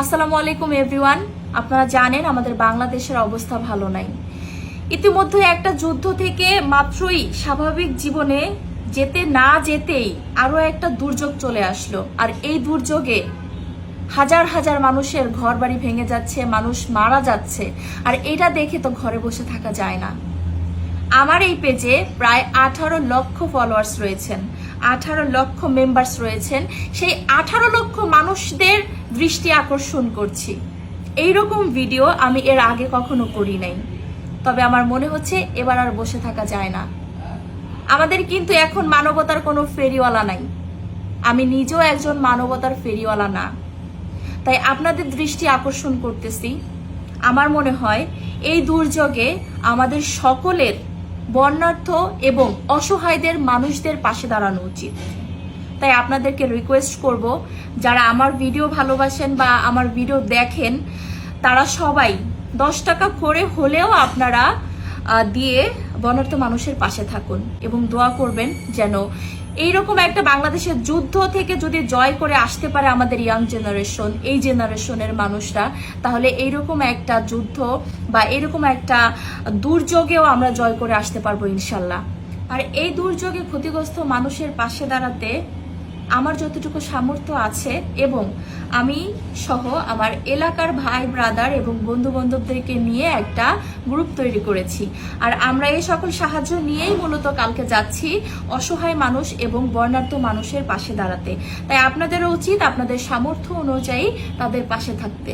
আসসালামু আলাইকুম এভরিওয়ান আপনারা জানেন আমাদের বাংলাদেশের অবস্থা ভালো নাই। ইতিমধ্যে একটা যুদ্ধ থেকে মাত্রই স্বাভাবিক জীবনে যেতে না যেতেই আরও একটা দুর্যোগ চলে আসলো। আর এই দুর্যোগে হাজার হাজার মানুষের ঘর বাড়ি ভেঙে যাচ্ছে, মানুষ মারা যাচ্ছে। আর এটা দেখে তো ঘরে বসে থাকা যায় না। আমার এই পেজে প্রায় আঠারো লক্ষ ফলোয়ার্স রয়েছেন। আঠারো লক্ষ মেম্বার্স রয়েছেন। সেই আঠারো লক্ষ মানুষদের দৃষ্টি আকর্ষণ করছি। এইরকম ভিডিও আমি এর আগে কখনো করি নাই। তবে আমার মনে হচ্ছে এবার আর বসে থাকা যায় না। আমাদের কিন্তু এখন মানবতার কোনো ফেরিওয়ালা নাই। আমি নিজেও একজন মানবতার ফেরিওয়ালা না। তাই আপনাদের দৃষ্টি আকর্ষণ করতেছি। আমার মনে হয় এই দুর্যোগে আমাদের সকলের বর্ণার্থ এবং অসহায়দের মানুষদের পাশে দাঁড়ানো উচিত। তাই আপনাদেরকে রিকোয়েস্ট করব, যারা আমার ভিডিও ভালোবাসেন বা আমার ভিডিও দেখেন, তারা সবাই দশ টাকা করে হলেও আপনারা দিয়ে বর্ণার্থ মানুষের পাশে থাকুন এবং দোয়া করবেন যেন এইরকম একটা বাংলাদেশের যুদ্ধ থেকে যদি জয় করে আসতে পারে আমাদের ইয়াং জেনারেশন এই জেনারেশনের মানুষরা, তাহলে এইরকম একটা যুদ্ধ বা এরকম একটা দুর্যোগেও আমরা জয় করে আসতে পারব ইনশাল্লাহ। আর এই দুর্যোগে ক্ষতিগ্রস্ত মানুষের পাশে দাঁড়াতে আমার যতটুকু সামর্থ্য আছে এবং আমি সহ আমার এলাকার ভাই ব্রাদার এবং বন্ধু বান্ধবদেরকে নিয়ে একটা গ্রুপ তৈরি করেছি। আর আমরা এই সকল সাহায্য নিয়েই মূলত কালকে যাচ্ছি অসহায় মানুষ এবং বর্ণাঢ্য মানুষের পাশে দাঁড়াতে। তাই আপনাদেরও উচিত আপনাদের সামর্থ্য অনুযায়ী তাদের পাশে থাকতে।